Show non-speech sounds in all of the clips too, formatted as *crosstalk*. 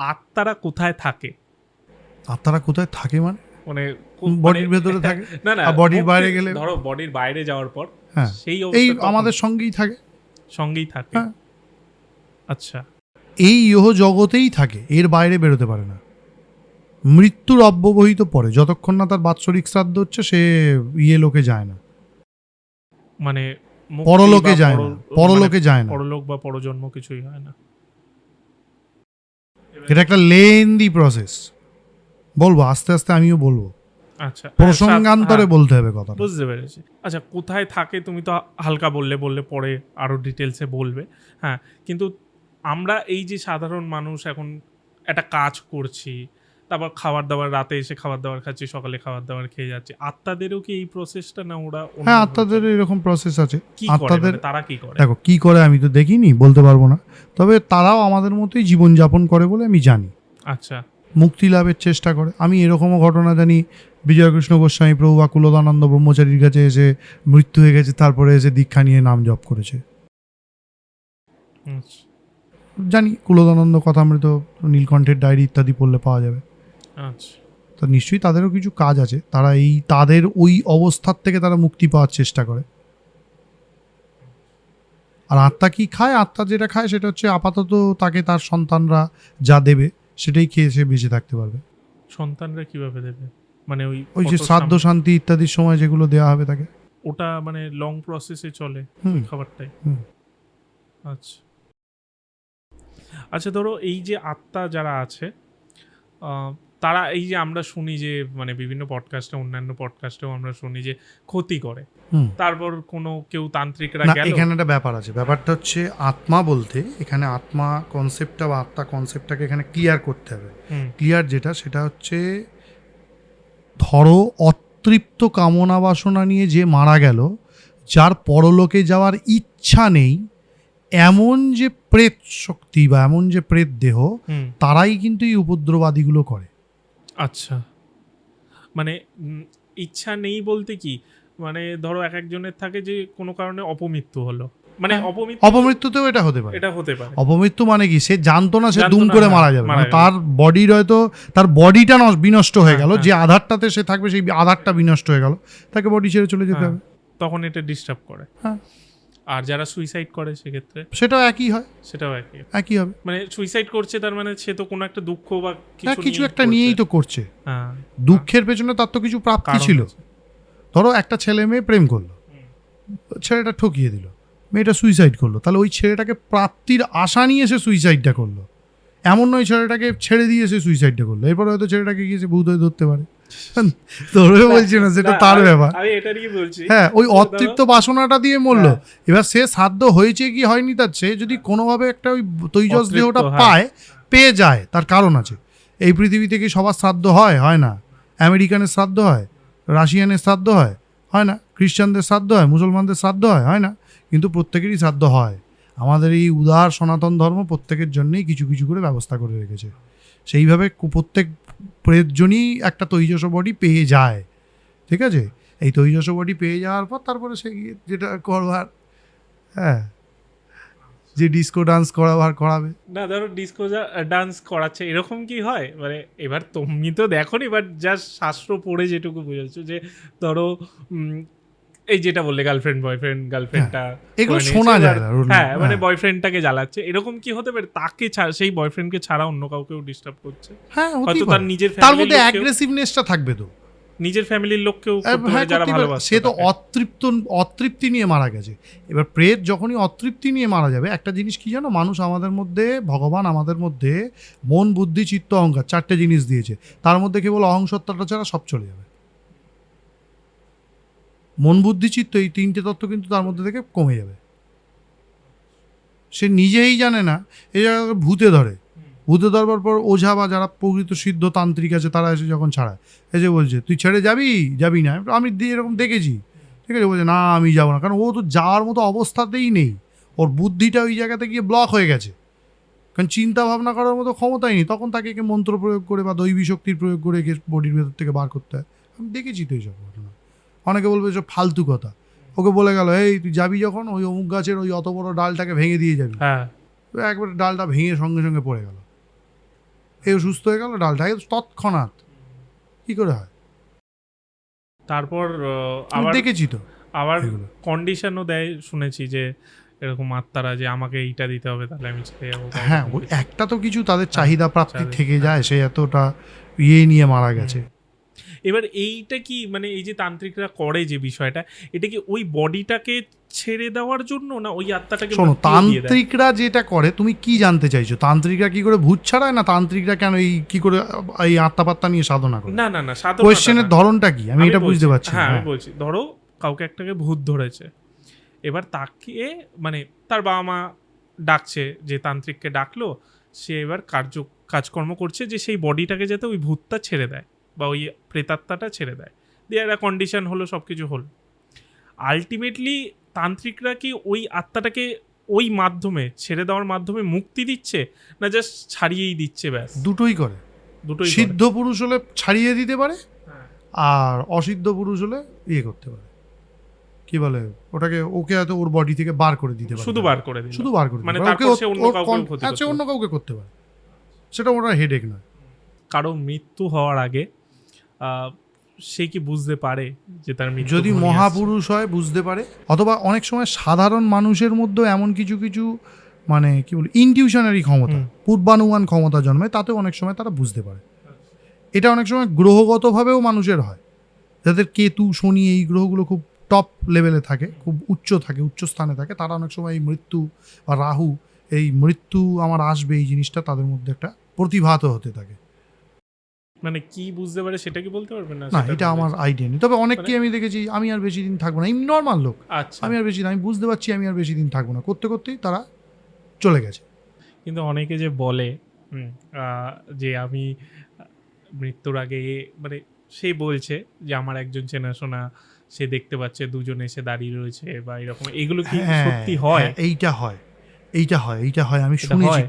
আত্মারা কোথায় থাকে? আত্মারা কোথায় থাকে মানে? মানে বডির ভেতরে *laughs* থাকে? না না বডির বাইরে গেলে? ধরো বডির বাইরে যাওয়ার পর হ্যাঁ। সেই এই আমাদের সঙ্গেই থাকে। সঙ্গেই থাকে। হ্যাঁ। আচ্ছা। এই ইহ জগতেই থাকে এর বাইরে বেরোতে পারে না। মৃত্যুর অব্যবহিত পরে যতক্ষণ না তার বাৎসরিক শ্রাদ্ধ হচ্ছে সে ইয়ে লোকে যায় না। মানে পরলোকে যায় না পরলোকে মানে যায় না। পরলোক বা পরজন্ম কিছুই হয় না। এটা একটা লেন্দি প্রসেস বলব আস্তে আস্তে আমিও বলব। আচ্ছা প্রসঙ্গান্তরে হ্যাঁ, বলতে হবে কথা বুঝতে পেরেছি। আচ্ছা কোথায় থাকে তুমি তো হালকা বললে বললে পরে আরও ডিটেলসে বলবে। হ্যাঁ কিন্তু আমরা এই যে সাধারণ মানুষ এখন একটা কাজ করছি তারপর খাবার দাবার রাতে এসে খাবার দাবার খাচ্ছি সকালে খাবার দাবার খেয়ে যাচ্ছি। আত্মাদেরও কি এই প্রসেসটা না ওরা হ্যাঁ আত্মাদের এরকম প্রসেস আছে। আত্মাদের মানে তারা কি করে? দেখো কি করে আমি তো দেখিনি বলতে পারব না। তবে তারাও আমাদের মতোই জীবনযাপন করে বলে আমি জানি। আচ্ছা। মুক্তি লাভের চেষ্টা করে। আমি এরকমও ঘটনা জানি বিজয়কৃষ্ণ গোস্বামী প্রভু বা কুলদানন্দ ব্রহ্মচারীর কাছে এসে মৃত্যু হয়ে গেছে তারপরে এসে দীক্ষা নিয়ে নাম জপ করেছে। আচ্ছা, জানি কুলদানন্দ কথা কথামৃত নীলকণ্ঠের ডায়েরি ইত্যাদি পড়লে পাওয়া যাবে। তো নিশ্চয়ই তাদেরও কিছু কাজ আছে। তারা এই তাদের ওই অবস্থার থেকে তারা মুক্তি পাওয়ার চেষ্টা করে। আর আত্মা কি খায়? আত্মা যেটা খায় সেটা হচ্ছে আপাতত তাকে তার সন্তানরা যা দেবে সেটাই খেয়ে সে বেঁচে থাকতে পারবে। সন্তানরা কীভাবে দেবে? মানে ওই ওই যে শ্রাদ্ধ শান্তি ইত্যাদির সময় যেগুলো দেওয়া হবে তাকে। ওটা মানে লং প্রসেসে চলে হুম। খাবারটাই। আচ্ছা। আচ্ছা ধরো এই যে আত্মা যারা আছে তারা এই যে আমরা শুনি যে মানে বিভিন্ন পডকাস্টে অন্যান্য পডকাস্টেও আমরা শুনি যে ক্ষতি করে। তারপর কোনো কেউ তান্ত্রিকরা গেল? এখানে একটা ব্যাপার আছে। ব্যাপারটা হচ্ছে আত্মা বলতে এখানে আত্মা কনসেপ্টটা বা আত্মা কনসেপ্টটাকে এখানে ক্লিয়ার করতে হবে। ক্লিয়ার যেটা সেটা হচ্ছে ধরো অতৃপ্ত কামনা বাসনা নিয়ে যে মারা গেল যার পরলোকে যাওয়ার ইচ্ছা নেই এমন যে প্রেত শক্তি বা এমন যে প্রেত দেহ তারাই কিন্তু এই উপদ্রবাদীগুলো করে। আচ্ছা। মানে উম, ইচ্ছা নেই বলতে কি? মানে ধরো এক একজনের থাকে যে কোনো কারণে অপমৃত্যু হলো। মানে হ্যাঁ, অপমৃত্যু অপমৃত্যুতেও এটা হতে পারে। এটা হতে পারে। অপমৃত্যু মানে কি? সে জানতো না সে জানতো দুম না, করে হ্যাঁ, মারা যাবে। মারা মানে তার বডির হয়তো তার বডিটা বিনষ্ট হয়ে হ্যাঁ, গেল। হ্যাঁ। যে আধারটাতে সে থাকবে সেই আধারটা বিনষ্ট হয়ে গেল। তাকে বডি ছেড়ে চলে যেতে হ্যাঁ, হবে। তখন এটা ডিস্টার্ব করে। হ্যাঁ। আর যারা সুইসাইড করে সেক্ষেত্রে সেটাও একই হয়? সেটাও একই। একই হবে? মানে সুইসাইড করছে তার মানে সে তো কোনো একটা দুঃখ বা হ্যাঁ কিছু কিছু একটা নিয়েই তো করছে। হ্যাঁ দুঃখের পেছনে তার তো কিছু প্রাপ্তি ছিল। ধরো একটা ছেলে মেয়ে প্রেম করল। ছেলেটা ঠকিয়ে দিল। মেয়েটা সুইসাইড করল। তাহলে ওই ছেলেটাকে প্রাপ্তির আশা নিয়ে সে সুইসাইডটা করল। এমন নয় ছেলেটাকে ছেড়ে দিয়ে সে সুইসাইডটা করল। এরপর হয়তো ছেলেটাকে গিয়ে সে ভূত হয়ে ধরতে পারে। *laughs* তোরে বলছি না সেটা তার ব্যাপার। আমি এটা বলছি। হ্যাঁ ওই অতৃপ্ত বাসনাটা দিয়ে মরলো। হ্যাঁ। এবার সে সাধ্য হয়েছে কি হয়নি তার সে যদি কোনোভাবে একটা ওই তৈজস দেহটা হ্যাঁ। পায় পেয়ে যায় তার কারণ আছে। এই পৃথিবীতে কি সবার শ্রাদ্ধ হয়? হয় না। আমেরিকানের শ্রাদ্ধ হয় রাশিয়ানের শ্রাদ্ধ হয় হয় না। খ্রিস্টানদের শ্রাদ্ধ হয় মুসলমানদের শ্রাদ্ধ হয় হয় না। কিন্তু প্রত্যেকেরই শ্রাদ্ধ হয়। আমাদের এই উদার সনাতন ধর্ম প্রত্যেকের জন্যই কিছু কিছু করে ব্যবস্থা করে রেখেছে। সেইভাবে প্রত্যেক প্রেতজনই একটা তৈজস বডি পেয়ে যায়। ঠিক আছে? এই তৈজস বডি পেয়ে যাওয়ার পর তারপরে সে যেটা করবার হ্যাঁ যে ডিস্কো ডান্স করাবার করাবে। না, ধরো ডিস্কো ডান্স করাচ্ছে, এরকম কি হয়? মানে এবার তুমি তো দেখো এবার যা শাস্ত্র পড়ে যেটুকু বুঝেছ যে, ধরো এই যেটা বললে গার্লফ্রেন্ড বয়ফ্রেন্ড গার্লফ্রেন্ডটা এগুলো শোনা যায় হ্যাঁ মানে হ্যাঁ। বয়ফ্রেন্ডটাকে জ্বালাচ্ছে। এরকম কি হতে পারে? তাকে ছাড়া সেই বয়ফ্রেন্ডকে ছাড়া অন্য কাউকেও ডিস্টার্ব করছে? হ্যাঁ হয়তো তার নিজের তার মধ্যে অ্যাগ্রেসিভনেসটা থাকবে তো। নিজের ফ্যামিলির লোককেও হ্যাঁ, যারা ভালোবাসে সে তো অতৃপ্ত অতৃপ্তি নিয়ে মারা গেছে। এবার প্রেত যখনই অতৃপ্তি নিয়ে মারা যাবে একটা জিনিস কি জানো? মানুষ আমাদের মধ্যে ভগবান আমাদের মধ্যে মন বুদ্ধি চিত্ত অহংকার চারটে জিনিস দিয়েছে। তার মধ্যে কেবল অহংসত্তাটা ছাড়া সব চলে যাবে। মন বুদ্ধি চিত্ত, এই তিনটে তত্ত্ব কিন্তু তার মধ্যে থেকে কমে যাবে। সে নিজেই জানে না, এই জায়গায় ভূতে ধরে। ভূতে ধরবার পর ওঝা বা যারা প্রকৃত সিদ্ধ তান্ত্রিক আছে, তারা এসে যখন ছাড়ায় যে বলছে, তুই ছেড়ে যাবি? যাবি না? আমি এরকম দেখেছি। ঠিক আছে, বলছে, না, আমি যাব না। কারণ ও তো যাওয়ার মতো অবস্থাতেই নেই। ওর বুদ্ধিটা ওই জায়গাতে গিয়ে ব্লক হয়ে গেছে। কারণ চিন্তা ভাবনা করার মতো ক্ষমতাই নেই। তখন তাকে একে মন্ত্র প্রয়োগ করে বা দৈবী শক্তির প্রয়োগ করে একে বডির ভেতর থেকে বার করতে হয়। আমি দেখেছি তো এইসব ঘটনা। অনেকে বলবে এসব ফালতু কথা। ওকে বলে গেল এই তুই যাবি যখন? ওই অমুক গাছের ওই অত বড় ডালটাকে ভেঙে দিয়ে যাবি। হ্যাঁ। একবার ডালটা ভেঙে সঙ্গে সঙ্গে পড়ে গেল। এ সুস্থ হয়ে গেল ডালটা তৎক্ষণাৎ। কি করে হয়? তারপর আবার দেখেছি তো আবার কন্ডিশনও দেয় শুনেছি যে এরকম আত্মারা যে আমাকে এইটা দিতে হবে তাহলে আমি ছেড়ে যাব। হ্যাঁ ওই একটা তো কিছু তাদের চাহিদা প্রাপ্তি থেকে যায় সে এতটা ইয়ে নিয়ে মারা গেছে। এবার এইটা কি মানে এই যে তান্ত্রিকরা করে যে বিষয়টা এটা কি ওই বডিটাকে ছেড়ে দেওয়ার জন্য না ওই আত্মাটাকে শোনো? তান্ত্রিকরা যেটা করে তুমি কি জানতে চাইছো? তান্ত্রিকরা কি করে ভূত ছাড়ায় না তান্ত্রিকরা কেন এই কি করে এই আত্মাপাত্তা নিয়ে সাধনা করে? না না না সাধারণ কোয়েশ্চেনের ধরনটা কি? আমি এটা বুঝতে পারছি হ্যাঁ আমি হ্যাঁ। বলছি ধরো কাউকে একটাকে ভূত ধরেছে এবার তাকে মানে তার বাবা মা ডাকছে যে তান্ত্রিককে ডাকলো সে এবার কার্য কাজকর্ম করছে যে সেই বডিটাকে যাতে ওই ভূতটা ছেড়ে দেয়। বা ওই প্রেতাত্মাটা ছেড়ে দেয়। দিয়ে একটা কন্ডিশন হলো সব কিছু হলো। আলটিমেটলি তান্ত্রিকরা কি ওই আত্মাটাকে ওই মাধ্যমে ছেড়ে দেওয়ার মাধ্যমে মুক্তি দিচ্ছে না জাস্ট ছাড়িয়েই দিচ্ছে ব্যাস? দুটোই করে। দুটোই সিদ্ধ পুরুষ হলে ছাড়িয়ে দিতে পারে হ্যাঁ। আর অসিদ্ধ পুরুষ হলে ইয়ে করতে পারে। কি বলে? ওটাকে ওকে হয়তো ওর বডি থেকে বার করে দিতে পারে। শুধু বার করে দিল শুধু বার করে মানে অন্য ক্ষতি হ্যাঁ, অন্য কাউকে করতে পারে। সেটা ওটা হেডেক নয়। কারও মৃত্যু হওয়ার আগে সে কি বুঝতে পারে যে তার যদি মহাপুরুষ হয় বুঝতে পারে। অথবা অনেক সময় সাধারণ মানুষের মধ্যে এমন কিছু কিছু মানে কি বলি ইনটিউশনারি ক্ষমতা পূর্বানুমান ক্ষমতা জন্মায় তাতেও অনেক সময় তারা বুঝতে পারে। এটা অনেক সময় গ্রহগতভাবেও মানুষের হয়। যাদের কেতু শনি এই গ্রহগুলো খুব টপ লেভেলে থাকে খুব উচ্চ থাকে উচ্চ স্থানে থাকে তারা অনেক সময় এই মৃত্যু বা রাহু এই মৃত্যু আমার আসবে এই জিনিসটা তাদের মধ্যে একটা প্রতিভাত হতে থাকে। মানে কি বুঝতে পারে সেটা কি বলতে পারবেন না? না এটা আমার আইডিয়া নেই। তবে অনেককে আমি দেখেছি আমি আর বেশি দিন থাকব না। এই নর্মাল লোক। আচ্ছা। আমি আর বেশি দিন আমি বুঝতে পারছি আমি আর বেশি দিন থাকব না। করতে করতেই তারা চলে গেছে। কিন্তু অনেকে যে বলে যে আমি মৃত্যুর আগে মানে সে বলছে যে আমার একজন চেনাশোনা সে দেখতে পাচ্ছে দুজন এসে দাঁড়িয়ে রয়েছে বা এরকম। এগুলো কি হ্যাঁ, সত্যি হয় হ্যাঁ, এইটা হয়। এইটা হয় এইটা হয়। আমি শুনেছি হয়?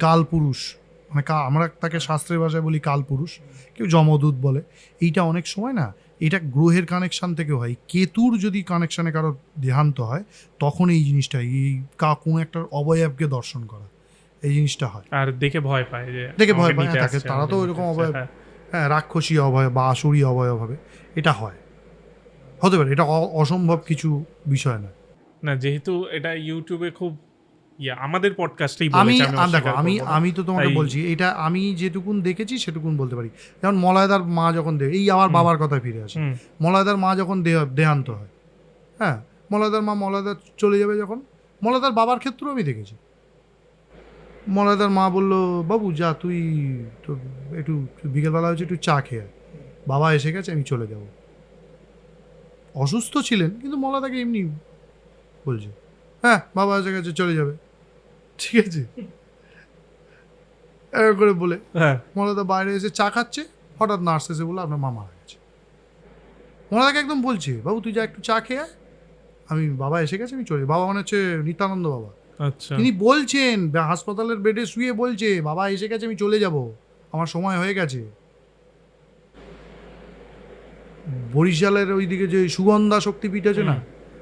মানে আমরা তাকে শাস্ত্রের ভাষায় বলি কালপুরুষ কেউ যমদূত বলে। এইটা অনেক সময় না এটা গ্রহের কানেকশান থেকে হয়। কেতুর যদি কানেকশানে কারও দেহান্ত হয় তখন এই জিনিসটা এই কা কোনো একটা অবয়বকে দর্শন করা এই জিনিসটা হয়। আর দেখে ভয় পায় যে দেখে ভয় পায়, হ্যাঁ, তাকে তারা তো ওইরকম অবয়ব- হ্যাঁ। হ্যাঁ রাক্ষসী অবয়ব বা আসুরি অবয়ব হবে এটা হয়। হতে পারে এটা অসম্ভব কিছু বিষয় না। না যেহেতু এটা ইউটিউবে খুব ইয়া আমাদের পডকাস্টেই আমি দেখো আমি আমি তো তোমাকে বলছি এটা আমি যেটুকুন দেখেছি সেটুকুন বলতে পারি। যেমন মলয়দার মা যখন দে এই আমার বাবার কথায় ফিরে আসে। মলয়দার মা যখন দেহ- দেহান্ত হয় হ্যাঁ? মলয়দার মা মলয়দার চলে যাবে যখন? মলয়দার বাবার ক্ষেত্রেও আমি দেখেছি। মলয়দার মা বলল বাবু যা তুই তো একটু বিকেলবেলা হয়েছে একটু চা খেয়ে। বাবা এসে গেছে আমি চলে যাব। অসুস্থ ছিলেন কিন্তু মলয়দাকে এমনি বলছে হ্যাঁ বাবা এসে গেছে চলে যাবে। ঠিক আছে? এরকম করে বলে হ্যাঁ। মলাদা বাইরে এসে চা খাচ্ছে হঠাৎ নার্স এসে বলে আপনার মা মারা গেছে। মলাদাকে একদম বলছে বাবু তুই যা একটু চা খেয়ে আমি বাবা এসে গেছে আমি চলে বাবা মানে হচ্ছে নিত্যানন্দ বাবা। আচ্ছা। তিনি বলছেন হাসপাতালের বেডে শুয়ে বলছে বাবা এসে গেছে আমি চলে যাব। আমার সময় হয়ে গেছে। বরিশালের ওইদিকে যে সুগন্ধা শক্তিপীঠ আছে না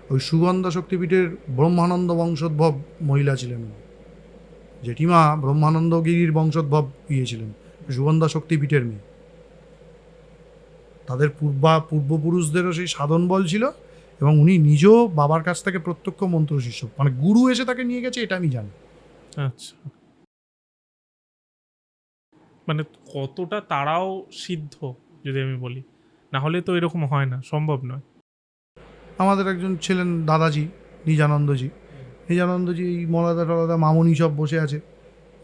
ওই সুগন্ধা শক্তিপীঠের ব্রহ্মানন্দ বংশোদ্ভব মহিলা ছিলেন। জেঠিমা ব্রহ্মানন্দ গিরির বংশোদ্ভব ইয়ে ছিলেন সুগন্ধা শক্তিপীঠের মেয়ে। তাদের পূর্বা পূর্বপুরুষদেরও সেই সাধন বল ছিল এবং উনি নিজেও বাবার কাছ থেকে প্রত্যক্ষ মন্ত্র শিষ্য মানে গুরু এসে তাকে নিয়ে গেছে এটা আমি জানি। আচ্ছা। মানে কতটা তারাও সিদ্ধ যদি আমি বলি? না হলে তো এরকম হয় না সম্ভব নয়। আমাদের একজন ছিলেন দাদাজি নিজানন্দজি। নিজানন্দজি মলাদা টলাদা মামনি সব বসে আছে।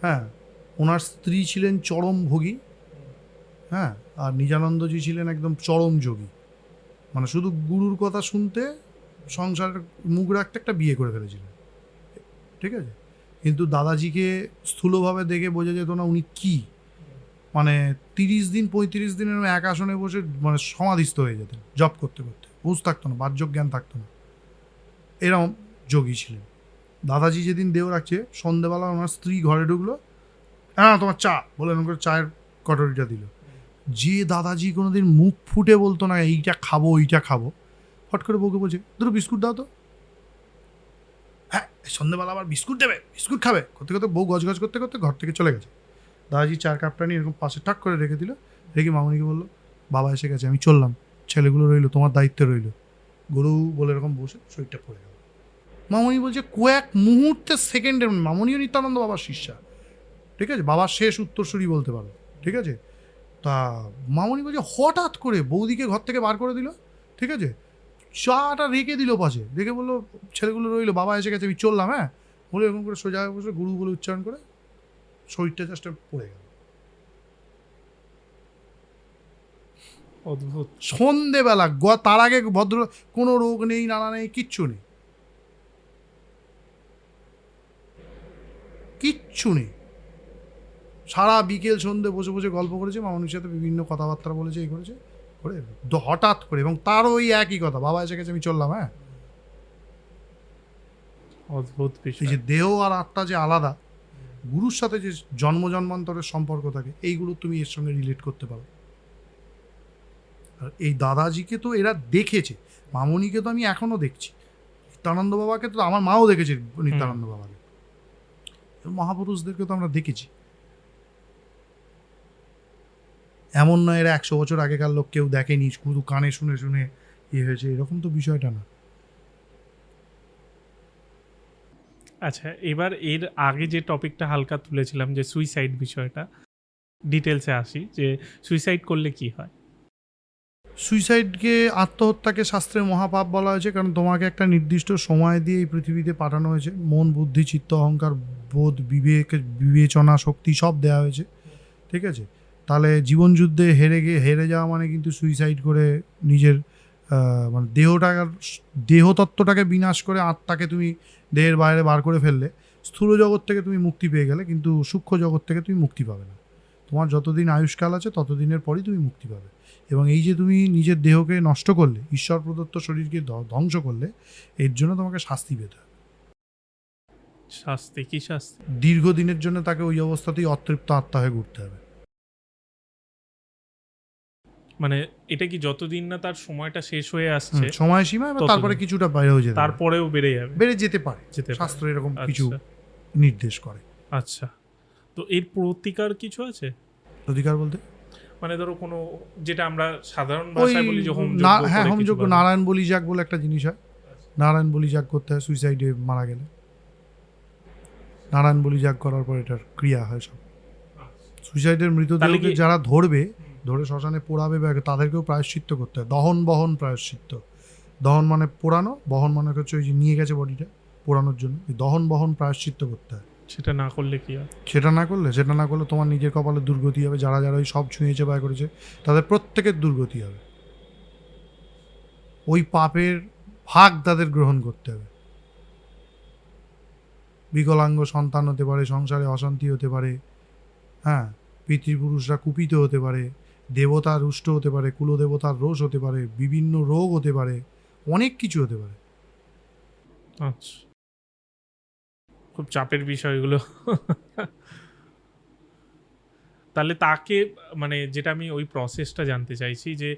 হ্যাঁ ওনার স্ত্রী ছিলেন চরম ভোগী। হ্যাঁ আর নিজানন্দজি ছিলেন একদম চরম যোগী। মানে শুধু গুরুর কথা শুনতে সংসারের মুখ রাখতে একটা বিয়ে করে ফেলেছিলেন। ঠিক আছে? কিন্তু দাদাজিকে স্থূলভাবে দেখে বোঝা যেত না উনি কি। মানে তিরিশ দিন, পঁয়ত্রিশ দিনের এক আসনে বসে মানে সমাধিস্থ হয়ে যেতেন জব করতে করতে। বুঝ থাকতো না বাহ্যক জ্ঞান থাকতো না। এরকম যোগী ছিলেন। দাদাজি যেদিন দেও রাখছে, সন্ধেবেলা ওনার স্ত্রী ঘরে ঢুকলো। হ্যাঁ তোমার চা, বলে এরকম করে চায়ের কটরিটা দিল। যে দাদাজি কোনোদিন মুখ ফুটে বলতো না, এইটা খাব এইটা খাব, হট করে বউকে বলছে, দুটো বিস্কুট দাও তো। হ্যাঁ এই সন্ধেবেলা আবার বিস্কুট দেবে, বিস্কুট খাবে। করতে করতে বউ গজ গজ করতে করতে ঘর থেকে চলে গেছে। দাদাজি চার কাপটা নিয়ে এরকম পাশে টাক করে রেখে দিল। রেখে মামনিকে বলল, বাবা এসে গেছে, আমি চললাম। ছেলেগুলো রইল, তোমার দায়িত্বে রইল। গরু বলে এরকম বসে শরীরটা পড়ে গেল। মামনি বলছে কয়েক মুহূর্তের সেকেন্ডের মামনিও নিত্যানন্দ বাবার শিষ্যা। ঠিক আছে? বাবার শেষ উত্তরসূরি বলতে পারো। ঠিক আছে? তা মামনি বলছে হঠাৎ করে বৌদিকে ঘর থেকে বার করে দিল। ঠিক আছে? চাটা রেখে দিল পাশে। রেখে বলল ছেলেগুলো রইল বাবা এসে গেছে আমি চললাম হ্যাঁ? বলে এরকম করে সোজা বসে গুরু বলে উচ্চারণ করে শরীরটা জাস্ট পড়ে গেল। অদ্ভুত। সন্ধেবেলা গ- তার আগে ভদ্র কোনো রোগ নেই নানা নেই কিচ্ছু নেই। কিচ্ছু নেই। সারা বিকেল সন্ধে বসে বসে গল্প করেছে মামনির সাথে বিভিন্ন কথাবার্তা বলেছে এই করেছে করে হঠাৎ করে এবং তারও ওই একই কথা বাবা এসে গেছে আমি চললাম হ্যাঁ? অদ্ভুত বিষয়। যে দেহ আর আত্মা যে আলাদা গুরুর সাথে যে জন্ম জন্মান্তরের সম্পর্ক থাকে এইগুলো তুমি এর সঙ্গে রিলেট করতে পারো। আর এই দাদাজিকে তো এরা দেখেছে মামনিকে তো আমি এখনও দেখছি নিত্যানন্দ বাবাকে তো আমার মাও দেখেছে নিত্যানন্দ বাবাকে। মহাপুরুষদেরকে তো আমরা দেখেছি। এমন নয় এরা একশো বছর আগেকার লোক কেউ দেখেনি, শুধু কানে শুনে শুনে ইয়ে হয়েছে, এরকম তো বিষয়টা না। আচ্ছা এবার এর আগে যে টপিকটা হালকা তুলেছিলাম যে সুইসাইড বিষয়টা ডিটেলসে আসি, যে সুইসাইড করলে কি হয়? সুইসাইডকে আত্মহত্যাকে শাস্ত্রে মহাপাপ বলা হয়েছে, কারণ তোমাকে একটা নির্দিষ্ট সময় দিয়ে এই পৃথিবীতে পাঠানো হয়েছে। মন, বুদ্ধি, চিত্ত, অহংকার, বোধ, বিবেক, বিবেচনা, শক্তি সব দেওয়া হয়েছে। ঠিক আছে? তাহলে জীবনযুদ্ধে হেরে গিয়ে, হেরে যাওয়া মানে কিন্তু সুইসাইড করে নিজের মানে দেহটাকে, দেহতত্ত্বটাকে বিনাশ করে আত্মাকে তুমি দেহের বাইরে বার করে ফেললে। স্থূল জগৎ থেকে তুমি মুক্তি পেয়ে গেলে, কিন্তু সূক্ষ্ম জগৎ থেকে তুমি মুক্তি পাবে না। তোমার যতদিন আয়ুষ্কাল আছে ততদিনের পরই তুমি মুক্তি পাবে। এবং এই যে তুমি নিজের দেহকে নষ্ট করলে ঈশ্বর প্রদত্ত শরীরকে ধ্বংস করলে এর জন্য তোমাকে শাস্তি পেতে হবে। শাস্তি? কি শাস্তি? দীর্ঘদিনের জন্য তাকে ওই অবস্থাতেই অতৃপ্ত আত্মা হয়ে ঘুরতে হবে। মানে এটা কি যতদিন না তার সময়টা শেষ হয়ে আসছে সময়সীমা ততদিন। তারপরে কিছুটা বাইরে হয়ে যেতে তারপরেও বেড়ে যাবে। বেড়ে যেতে পারে। যেতে শাস্ত্র এরকম কিছু আচ্ছা। নির্দেশ করে। আচ্ছা। তো এর প্রতিকার কিছু আছে? অধিকার বলতে? মানে ধরো কোনো যেটা আমরা সাধারণ ভাষায় বলি যে হোম হ্যাঁ হোমযজ্ঞ নারায়ণ বলি যাগ বলে একটা জিনিস হয়। নারায়ণ বলি যাগ করতে হয় সুইসাইডে মারা গেলে। নারায়ণ বলি যাগ করার পর এটার ক্রিয়া হয় সব। সুইসাইডের মৃতদেহকে যারা ধরবে ধরে শ্মশানে পোড়াবে বা তাদেরকেও প্রায়শ্চিত্ত করতে হয়। দহন বহন প্রায়শ্চিত্ত। দহন মানে পোড়ানো বহন মানে হচ্ছে ওই যে নিয়ে গেছে বডিটা পোড়ানোর জন্য। দহন বহন প্রায়শ্চিত্ত করতে হয়। সেটা না করলে কি হয় সেটা না করলে সেটা না করলে তোমার নিজের কপালে দুর্গতি হবে যারা যারা ওই সব ছুঁয়েছে বা করেছে তাদের প্রত্যেকের দুর্গতি হবে। ওই পাপের ভাগ তাদের গ্রহণ করতে হবে। বিকলাঙ্গ সন্তান হতে পারে সংসারে অশান্তি হতে পারে হ্যাঁ? পিতৃপুরুষরা কুপিত হতে পারে দেবতা রুষ্ট হতে পারে কুলদেবতার রোষ হতে পারে বিভিন্ন রোগ হতে পারে অনেক কিছু হতে পারে। আচ্ছা। খুব চাপের বিষয়গুলো। তাহলে তাকে মানে যেটা আমি ওই প্রসেসটা জানতে চাইছি যে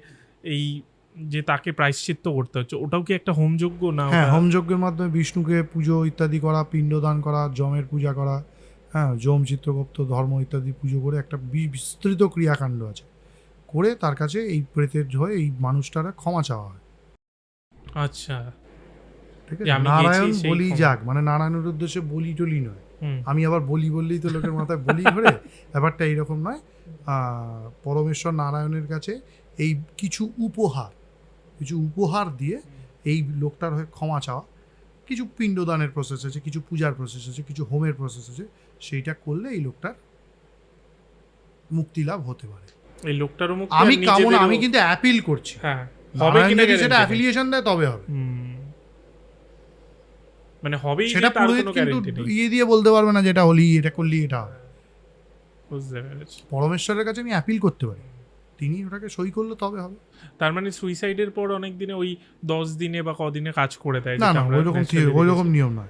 এই যে তাকে প্রায়শ্চিত্ত করতে হচ্ছে ওটাও কি একটা হোমযোগ্য না হ্যাঁ হোমযজ্ঞের মাধ্যমে বিষ্ণুকে পুজো ইত্যাদি করা পিণ্ডদান করা যমের পূজা করা হ্যাঁ যম চিত্রগুপ্ত ধর্ম ইত্যাদি পুজো করে একটা বিস্তৃত ক্রিয়াকাণ্ড আছে। করে তার কাছে এই প্রেতের হয়ে এই মানুষটারা ক্ষমা চাওয়া হয়। আচ্ছা। ঠিক আছে? নারায়ণ বলি যাক মানে নারায়ণের উদ্দেশ্যে বলি টলি নয়। আমি আবার বলি বললেই তো লোকের মাথায় বলি *laughs* ঘরে ব্যাপারটা এইরকম নয়। পরমেশ্বর নারায়ণের কাছে এই কিছু উপহার কিছু উপহার দিয়ে এই লোকটার হয়ে ক্ষমা চাওয়া কিছু পিণ্ডদানের প্রসেস আছে কিছু পূজার প্রসেস আছে কিছু হোমের প্রসেস আছে সেইটা করলে এই লোকটার মুক্তি লাভ হতে পারে। এই লোকটারও আমি কামনা আমি কিন্তু অ্যাপিল করছি। হ্যাঁ হবে কিনা সেটা অ্যাফিলিয়েশন দেয় তবে হবে। হুম। মানে হবেই সেটা পুরোহিত কিন্তু ইয়ে দিয়ে বলতে পারবে না যেটা হলি এটা করলি এটা। বুঝতে পেরেছি। পরমেশ্বরের কাছে আমি অ্যাপিল করতে পারি। তিনি ওটাকে সই করলে তবে হবে। তার মানে সুইসাইডের পর অনেক দিনে ওই দশ দিনে বা কদিনে কাজ করে দেয় না না আমরা ওই রকম ওই রকম নিয়ম নয়।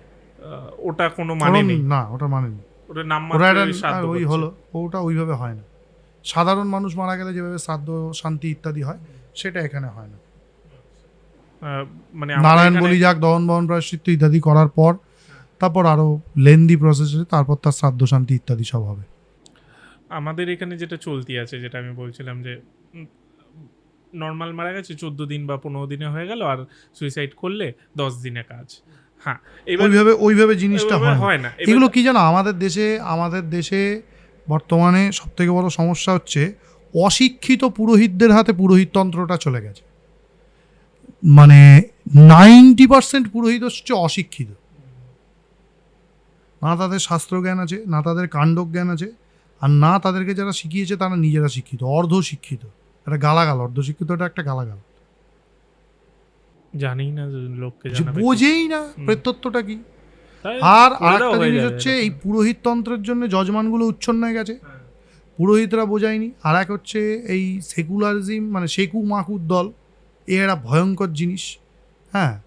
ওটা কোনো মানে নেই। না ওটা মানে নেই। ওটা নাম ওই। হলো ওটা ওইভাবে হয় না। সাধারণ মানুষ মারা গেলে যেভাবে শ্রাদ্ধ শান্তি ইত্যাদি হয় সেটা এখানে হয় না। মানে নারায়ণ বলি যাক দহন বহন প্রায়শ্চিত্ত ইত্যাদি করার পর তারপর আরও লেন্দি প্রসেস আছে তারপর তার শ্রাদ্ধ শান্তি ইত্যাদি সব হবে। আমাদের এখানে যেটা চলতি আছে যেটা আমি বলছিলাম যে নর্মাল মারা গেছে চোদ্দ দিন বা পনেরো দিনে হয়ে গেল আর সুইসাইড করলে দশ দিনে কাজ। হ্যাঁ ওইভাবে ওইভাবে জিনিসটা হয় না। এগুলো কি জানো আমাদের দেশে আমাদের দেশে বর্তমানে সব থেকে বড় সমস্যা হচ্ছে অশিক্ষিত পুরোহিতদের হাতে পুরোহিততন্ত্রটা চলে গেছে। মানে নাইনটি পার্সেন্ট পুরোহিত হচ্ছে অশিক্ষিত। না তাদের শাস্ত্রজ্ঞান আছে না তাদের কাণ্ডজ্ঞান আছে আর না তাদেরকে যারা শিখিয়েছে তারা নিজেরা শিক্ষিত অর্ধ শিক্ষিত একটা গালাগাল অর্ধ শিক্ষিতটা একটা গালাগাল। জানি না লোককে। বোঝেই না। প্রেতত্বটা কি। আর আরেকটা জিনিস হচ্ছে এই পুরোহিত তন্ত্রের জন্য যজমানগুলো উচ্ছন্ন হয়ে গেছে। পুরোহিতরা বোঝায়নি। আর এক হচ্ছে এই সেকুলারিজম মানে সেকু মাকুর দল এ একটা ভয়ঙ্কর জিনিস হ্যাঁ?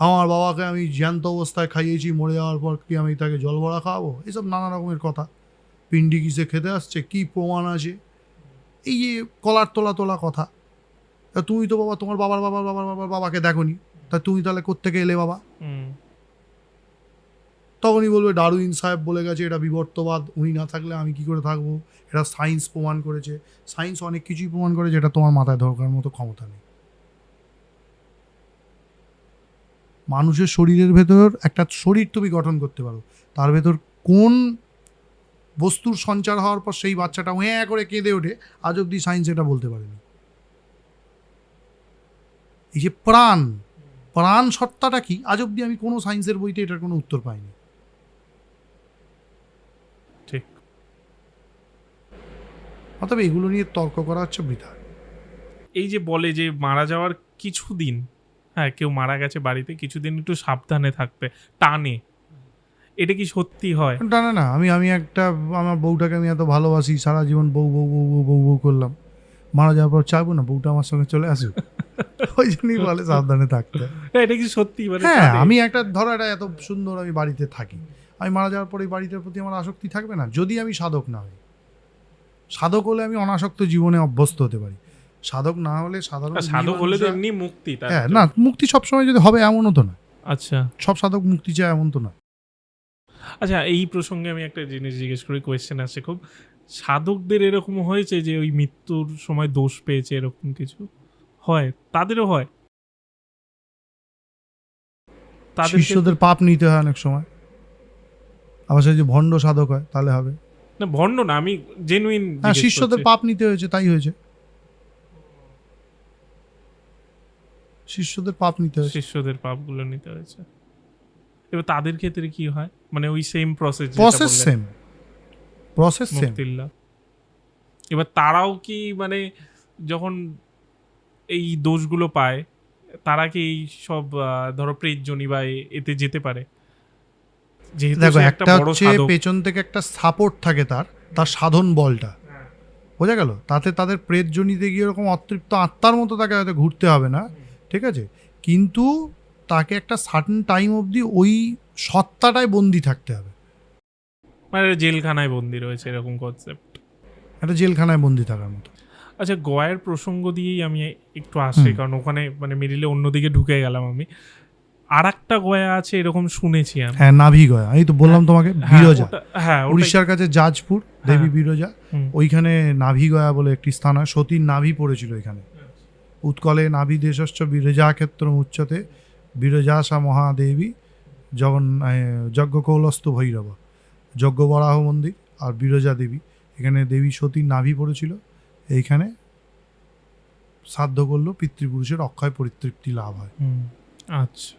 আমার বাবাকে আমি জ্যান্ত অবস্থায় খাইয়েছি মরে যাওয়ার পর কি আমি তাকে জল ভরা খাওয়াবো? এসব নানা রকমের কথা। পিন্ডি কিসে খেতে আসছে? কি প্রমাণ আছে? এই যে কলার তোলা তোলা কথা। তা তুমি তো বাবা তোমার বাবার বাবার বাবার বাবার বাবাকে দেখোনি। তা তুমি তাহলে কোত্থেকে এলে বাবা? তখনই বলবে ডারুইন সাহেব বলে গেছে এটা বিবর্তবাদ। উনি না থাকলে আমি কি করে থাকব? এটা সায়েন্স প্রমাণ করেছে। সায়েন্স অনেক কিছুই প্রমাণ করেছে এটা তোমার মাথায় ধরকার মতো ক্ষমতা নেই। মানুষের শরীরের ভেতর একটা শরীর তুমি গঠন করতে পারো। তার ভেতর কোন বস্তুর সঞ্চার হওয়ার পর সেই বাচ্চাটা হ্যাঁ করে কেঁদে ওঠে আজ অব্দি সায়েন্স এটা বলতে পারেনি। এই যে প্রাণ প্রাণ সত্তাটা কি? আজ অব্দি আমি কোনো সায়েন্সের বইতে এটার কোনো উত্তর পাইনি। ঠিক। অতএব এগুলো নিয়ে তর্ক করা হচ্ছে বৃথা। এই যে বলে যে মারা যাওয়ার কিছুদিন হ্যাঁ কেউ মারা গেছে বাড়িতে কিছুদিন একটু সাবধানে থাকতে টানে। এটা কি সত্যি হয়? না না আমি আমি একটা আমার বউটাকে আমি এত ভালোবাসি সারা জীবন বউ বউ বউ বউ বউ বউ করলাম। মারা যাওয়ার পর চাইব না বউটা আমার সঙ্গে চলে আসুক। *laughs* ওই জন্যই বলে সাবধানে থাকতে। না, এটা কি সত্যি? মানে হ্যাঁ আমি একটা ধরো এটা এত সুন্দর আমি বাড়িতে থাকি। আমি মারা যাওয়ার পর এই বাড়িটার প্রতি আমার আসক্তি থাকবে না যদি আমি সাধক না হই। সাধক হলে আমি অনাসক্ত জীবনে অভ্যস্ত হতে পারি। সাধক না হলে সাধারণ সাধক হলে তো এমনি মুক্তি হ্যাঁ না মুক্তি সবসময় যদি হবে এমনও তো না আচ্ছা। সব সাধক মুক্তি চায় এমন তো না আচ্ছা এই প্রসঙ্গে আমি একটা জিনিস জিজ্ঞেস করি কোয়েশ্চেন আছে খুব। সাধকদের এরকম হয়েছে যে ওই মৃত্যুর সময় দোষ পেয়েছে এরকম কিছু? হয় তাদেরও হয়? তাদের শিষ্যদের পাপ নিতে হয় অনেক সময়। আবার সে যে ভণ্ড সাধক হয় তাহলে হবে। না ভণ্ড না আমি জেনুইন হ্যাঁ শিষ্যদের পাপ নিতে হয়েছে তাই হয়েছে। শিষ্যদের পাপ নিতে হয়েছে। শিষ্যদের পাপগুলো নিতে হয়েছে। এবার তাদের ক্ষেত্রে কি হয়? মানে ওই same process process same process same এবার তারাও কি মানে যখন এই দোষগুলো পায় তারা কি এই সব ধরো প্রেতজনী বা এতে যেতে পারে? দেখো একটা হচ্ছে পেছন থেকে একটা সাপোর্ট থাকে তার তার সাধন বলটা। বোঝা গেল? তাতে তাদের প্রেত জনিতে গিয়ে ওরকম অতৃপ্ত আত্মার মতো তাকে হয়তো ঘুরতে হবে না। ঠিক আছে? কিন্তু তাকে একটা সার্টেন টাইম অবধি ওই সত্তাটায় বন্দি থাকতে হবে। মানে জেলখানায় বন্দি রয়েছে এরকম কনসেপ্ট একটা জেলখানায় বন্দি থাকার মতো। আচ্ছা গয়ের প্রসঙ্গ দিয়েই আমি একটু আসি কারণ ওখানে মানে মিডিলে অন্যদিকে ঢুকে গেলাম আমি। আর একটা গয়া আছে এরকম শুনেছি আমি। হ্যাঁ নাভি গয়া। এই তো বললাম তোমাকে হ্যাঁ, বিরজা। হ্যাঁ উড়িষ্যার কাছে জাজপুর দেবী হ্যাঁ। বিরজা। ওইখানে নাভি গয়া বলে একটি স্থান হয়। সতীর নাভি পড়েছিল এখানে। উৎকলে নাভি দেশস্য বিরজা ক্ষেত্র উচ্চতে বিরজাসা মহাদেবী জগন যজ্ঞ কৌলস্থ ভৈরব। যজ্ঞ বরাহ মন্দির আর বিরজা দেবী। এখানে দেবী সতীর নাভি পড়েছিল। এইখানে শ্রাদ্ধ করল পিতৃপুরুষের অক্ষয় পরিতৃপ্তি লাভ হয়। আচ্ছা।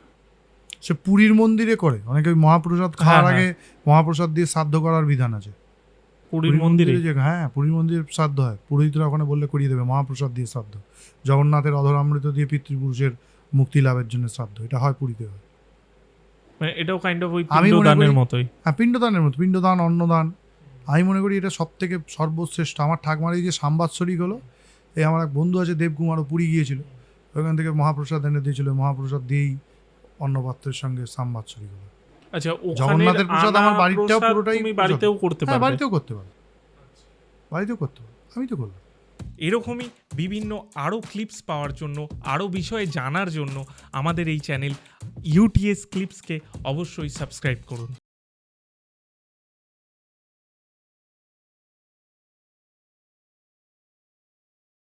সে পুরীর মন্দিরে করে। অনেকে মহাপ্রসাদ খাওয়ার হ্যাঁ, আগে মহাপ্রসাদ দিয়ে শ্রাদ্ধ করার বিধান আছে। পুরীর মন্দিরে? হ্যাঁ পুরীর মন্দিরে শ্রাদ্ধ হয়। পুরোহিতরা ওখানে বললে করিয়ে দেবে মহাপ্রসাদ দিয়ে শ্রাদ্ধ। জগন্নাথের অধরামৃত দিয়ে পিতৃপুরুষের মুক্তি লাভের জন্য শ্রাদ্ধ এটা হয় পুরীতে হয়। মানে এটাও কাইন্ড অফ ওই আমি পিণ্ডদানের মতোই। হ্যাঁ পিণ্ডদানের মতো পিণ্ডদান অন্নদান। আমি মনে করি এটা সব থেকে সর্বশ্রেষ্ঠ। আমার ঠাকমার এই যে সাম্বাৎসরিক হলো এই আমার এক বন্ধু আছে দেবকুমারও পুরী গিয়েছিল। ওখান থেকে মহাপ্রসাদ এনে দিয়েছিল মহাপ্রসাদ দিয়েই অন্নপাত্রের সঙ্গে সাম্বাৎসরিক হলো। আচ্ছা জগন্নাথের প্রসাদ আমার বাড়িটাও পুরোটাই তুমি বাড়িতেও করতে হ্যাঁ পারবে। বাড়িতেও করতে বাড়িতেও করতে আমি তো করলাম। এরকমই বিভিন্ন আরও ক্লিপস পাওয়ার জন্য আরও বিষয়ে জানার জন্য আমাদের এই চ্যানেল ইউটিএস ক্লিপসকে অবশ্যই সাবস্ক্রাইব করুন।